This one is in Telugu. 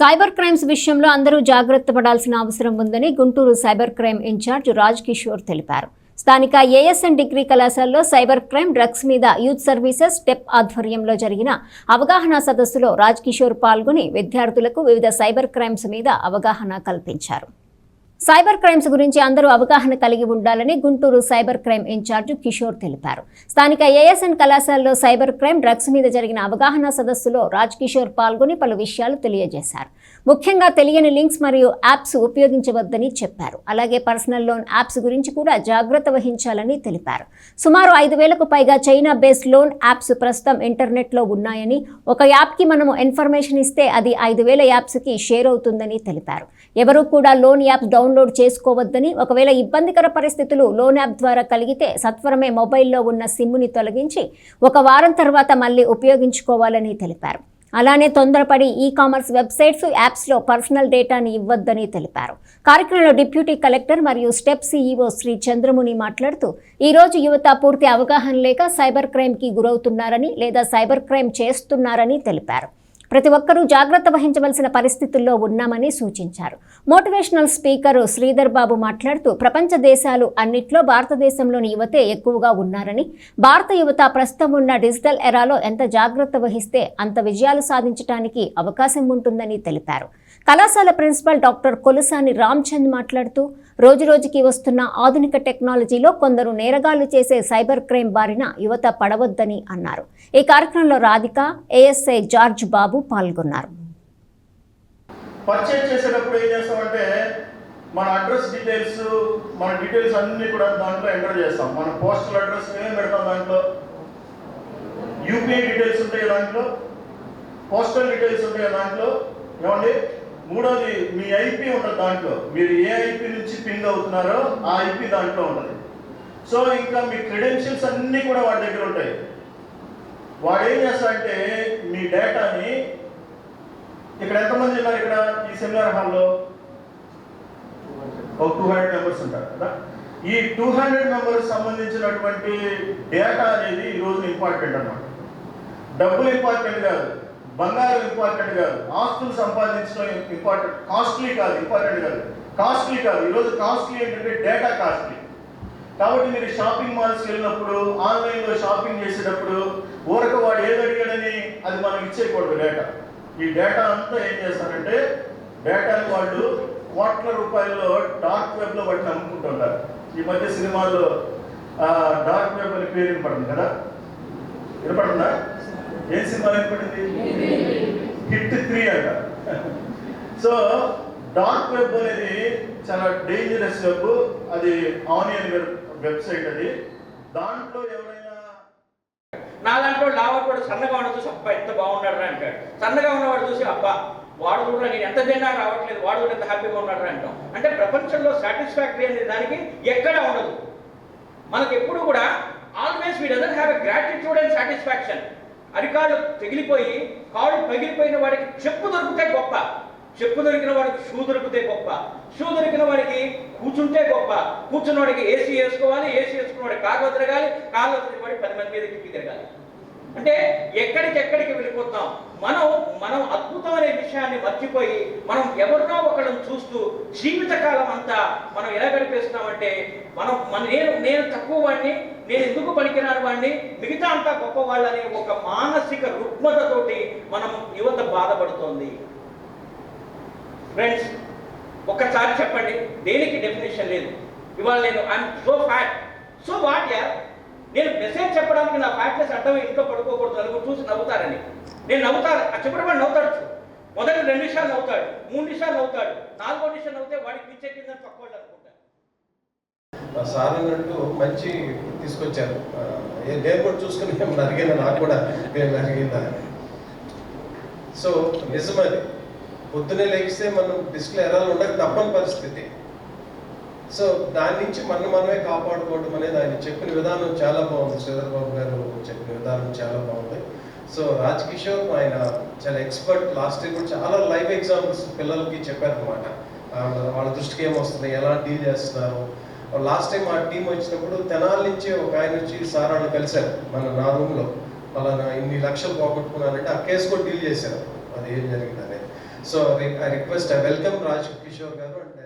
సైబర్ క్రైమ్స్ విషయంలో అందరూ జాగ్రత్త పడాల్సిన అవసరం ఉందని Guntur cyber crime in-charge Raj Kishore తెలిపారు. స్థానిక ఏఎస్ఎన్ డిగ్రీ కళాశాలలో సైబర్ క్రైమ్ డ్రగ్స్ మీద యూత్ సర్వీసెస్ స్టెప్ ఆధ్వర్యంలో జరిగిన అవగాహన సదస్సులో రాజ్ కిషోర్ పాల్గొని విద్యార్థులకు వివిధ సైబర్ క్రైమ్స్ మీద అవగాహన కల్పించారు. సైబర్ క్రైమ్స్ గురించి అందరూ అవగాహన కలిగి ఉండాలని Guntur cyber crime in-charge Kishore తెలిపారు. స్థానిక ఏఎస్ఎన్ కళాశాలలో సైబర్ క్రైమ్ డ్రగ్స్ మీద జరిగిన అవగాహన సదస్సులో రాజ్ కిషోర్ పాల్గొని పలు విషయాలు తెలియజేశారు. ముఖ్యంగా తెలియని లింక్స్ మరియు యాప్స్ ఉపయోగించవద్దని చెప్పారు. అలాగే పర్సనల్ లోన్ యాప్స్ గురించి కూడా జాగ్రత్త వహించాలని తెలిపారు. సుమారు ఐదు వేలకు పైగా చైనా బేస్డ్ లోన్ యాప్స్ ప్రస్తుతం ఇంటర్నెట్లో ఉన్నాయని ఒక యాప్కి మనము ఇన్ఫర్మేషన్ ఇస్తే అది ఐదు వేల యాప్స్కి షేర్ అవుతుందని తెలిపారు. ఎవరూ కూడా లోన్ యాప్ డౌన్లోడ్ చేసుకోవద్దని ఒకవేళ ఇబ్బందికర పరిస్థితులు లోన్ యాప్ ద్వారా కలిగితే సత్వరమే మొబైల్లో ఉన్న సిమ్ముని తొలగించి ఒక వారం తర్వాత మళ్ళీ ఉపయోగించుకోవాలని తెలిపారు. అలానే తొందరపడి ఈ కామర్స్ వెబ్సైట్స్ యాప్స్లో పర్సనల్ డేటాని ఇవ్వద్దని తెలిపారు. కార్యక్రమంలో డిప్యూటీ కలెక్టర్ మరియు స్టెప్ సీఈఓ శ్రీ చంద్రముని మాట్లాడుతూ ఈ రోజు యువత పూర్తి అవగాహన లేక సైబర్ క్రైమ్కి గురవుతున్నారని లేదా సైబర్ క్రైమ్ చేస్తున్నారని తెలిపారు. ప్రతి ఒక్కరూ జాగ్రత్త వహించవలసిన పరిస్థితుల్లో ఉన్నామని సూచించారు. మోటివేషనల్ స్పీకర్ శ్రీధర్ బాబు మాట్లాడుతూ ప్రపంచ దేశాలు అన్నిట్లో భారతదేశంలోని యువతే ఎక్కువగా ఉన్నారని భారత యువత ప్రస్తుతం ఉన్న డిజిటల్ ఎరాలో ఎంత జాగ్రత్త వహిస్తే అంత విజయాలు సాధించడానికి అవకాశం ఉంటుందని తెలిపారు. కళాశాల ప్రిన్సిపల్ డాక్టర్ కొలుసాని రామ్చంద్ మాట్లాడుతూ రోజురోజుకి వస్తున్న ఆధునిక టెక్నాలజీలో కొందరు నేరగాళ్ళు చేసే సైబర్ క్రైమ్ బారిన యువత పడవద్దని అన్నారు. ఈ కార్యక్రమంలో రాధిక ఏఎస్ఐ జార్జ్ బాబు పాల్గొన్నారు. పర్చేజ్ చేసేటప్పుడు ఏం చేస్తామంటే మన అడ్రస్ డీటెయిల్స్ మన డీటెయిల్స్ అన్ని కూడా దాంట్లో ఎంటర్ చేస్తాం. మన పోస్టల్ అడ్రస్ ఏమేమి పెడతాం దాంట్లో. యూపీఐ డీటెయిల్స్ ఉంటాయి దాంట్లో. పోస్టల్ డీటెయిల్స్ ఉంటాయి దాంట్లో. ఏమండి? మూడోది మీ ఐపీ ఉంటుంది దాంట్లో. మీరు ఏ ఐపీ నుంచి పింగ్ అవుతున్నారో ఆ ఐపీ దాంట్లో ఉంటుంది. సో ఇంకా మీ క్రెడెన్షియల్స్ అన్నీ కూడా వాడి దగ్గర ఉంటాయి. వాడు ఏం చేస్తాడంటే మీ డేటాని ఇక్కడ ఎంతమంది ఉన్నారు ఇక్కడ ఈ సెమినార్ హాల్లో? ఒక టూ హండ్రెడ్ మెంబర్స్ ఉంటారు కదా? ఈ టూ హండ్రెడ్ మెంబర్స్ సంబంధించినటువంటి డేటా అనేది ఈ రోజు ఇంపార్టెంట్ అన్నమాట. డబ్బులు ఇంపార్టెంట్ కాదు. బంగారం ఇంపార్టెంట్ కాదు. ఆస్తులు సంపాదించడం ఇంపార్టెంట్ కాస్ట్లీ కాదు ఇంపార్టెంట్ కాదు. కాస్ట్లీ కాదు. ఈరోజు కాస్ట్లీ ఏంటంటే డేటా కాస్ట్లీ కాబట్టి మీరు షాపింగ్ మాల్స్కి వెళ్ళినప్పుడు ఆన్లైన్లో షాపింగ్ చేసేటప్పుడు ఊరక వాడు ఏది అడిగాడని అది మనం ఇచ్చేయకూడదు డేటా ఈ డేటా అంతా ఏం చేస్తారంటే డేటాని వాళ్ళు కోట్ల రూపాయల్లో డార్క్ వెబ్లో వాటిని అమ్ముకుంటుంటారు ఈ మధ్య సినిమాల్లో డార్క్ వెబ్ అనే పేరు వినపడుతుంది కదా? వినపడుతుందా? ఏం సినిమా ఏర్పడింది హిట్ త్రీ అంట. సో డార్క్ వెబ్ అనేది చాలా డేంజరస్ వెబ్. అది ఆనియన్ వెబ్సైట్ అది. దాంట్లో ఎవరైనా నా దాంట్లో లావటోడు సన్నగా ఉన్న చూసి అబ్బా ఎంత బాగున్నాడు రా అంటాడు. సన్నగా ఉన్నవాడు చూసి అబ్బా వాడు కూడా నేను ఎంత తిన్నా రావట్లేదు వాడు కూడా ఎంత హ్యాపీగా ఉన్నాడు రా అంటాం. అంటే ప్రపంచంలో సాటిస్ఫాక్టరీ అనే దానికి ఎక్కడ ఉండదు. మనకి ఎప్పుడు కూడా always we doesn't have a gratitude and satisfaction అరికాడు తెగిలిపోయి కాళ్ళు పగిలిపోయిన వాడికి చెప్పు దొరికితే గొప్ప. చెప్పు దొరికిన వాడికి షూ దొరికితే గొప్ప. షూ దొరికిన వాడికి కూర్చుంటే గొప్ప. కూర్చున్న వాడికి ఏసీ వేసుకోవాలి ఏసీ వేసుకున్న వాడికి కారు తిరగాలి కారు వదిలిన పది మంది మీద కిక్కి తిరగాలి. అంటే ఎక్కడికి ఎక్కడికి వెళ్ళిపోతాం? మనం మనం అద్భుతమైన విషయాన్ని మర్చిపోయి మనం ఎవరినో ఒకళ్ళని చూస్తూ జీవితకాలం అంతా మనం ఎలా గడిపేస్తున్నామంటే మనం మన నేను నేను తక్కువ వాడిని నేను ఎందుకు పనికిరాని వాడిని? మిగతా అంతా గొప్ప వాళ్ళని ఒక మానసిక రుగ్మతతోటి మనం యువత బాధపడుతోంది. ఫ్రెండ్స్ ఒక్కసారి చెప్పండి దేనికి డెఫినేషన్ లేదు? ఇవాళ నేను I'm so fat so what యార్ నేను మెసేజ్ చెప్పడానికి నా ఫ్యాట్నెస్ అడ్డం ఇంట్లో పడుకోకూడదు నలుగురు చూసి నవ్వుతారని. నేను నవ్వుతాను. ఆ చెప్పడం వాడు నవ్వుతాడు మొదటి రెండు నిమిషాలు నవ్వుతాడు మూడు నిమిషాలు నవ్వుతాడు నాలుగో నిమిషాలు నవ్వుతే వాడికి పిచ్చెక్కిందని పక్కవాళ్ళు అనుకుంటారు సార్ అన్నట్టు మంచి తీసుకొచ్చారు. నేను కూడా చూసుకుని ఏమన్నా అడిగిన? నాకు కూడా నేను అడిగిందా? సో నిజమది. పొద్దునే లేగిస్తే మనం డిస్ప్లే ఎలా ఉండక తప్పని పరిస్థితి. సో దాని నుంచి మనం మనమే కాపాడుకోవడం అనేది ఆయన చెప్పిన విధానం చాలా బాగుంది. శ్రీధర్ బాబు గారు చెప్పిన విధానం చాలా బాగుంది. సో రాజ్ కిషోర్ ఆయన చాలా ఎక్స్పర్ట్. లాస్ట్ ఇయర్ కూడా చాలా లైవ్ ఎగ్జాంపుల్స్ పిల్లలకి చెప్పారనమాట వాళ్ళ దృష్టికి ఏమొస్తుంది ఎలా డీల్ చేస్తున్నారు? లాస్ట్ టైం ఆ టీం వచ్చినప్పుడు తెనాల నుంచి ఒక ఆయన వచ్చి సార్ వాళ్ళు కలిశారు మన నా రూమ్లో పలానా ఇన్ని లక్షలు పోగొట్టుకున్నానంటే ఆ కేసు కూడా డీల్ చేశారు. అది ఏం జరిగిందని so I request I welcome Raj Kishore గారు అండ్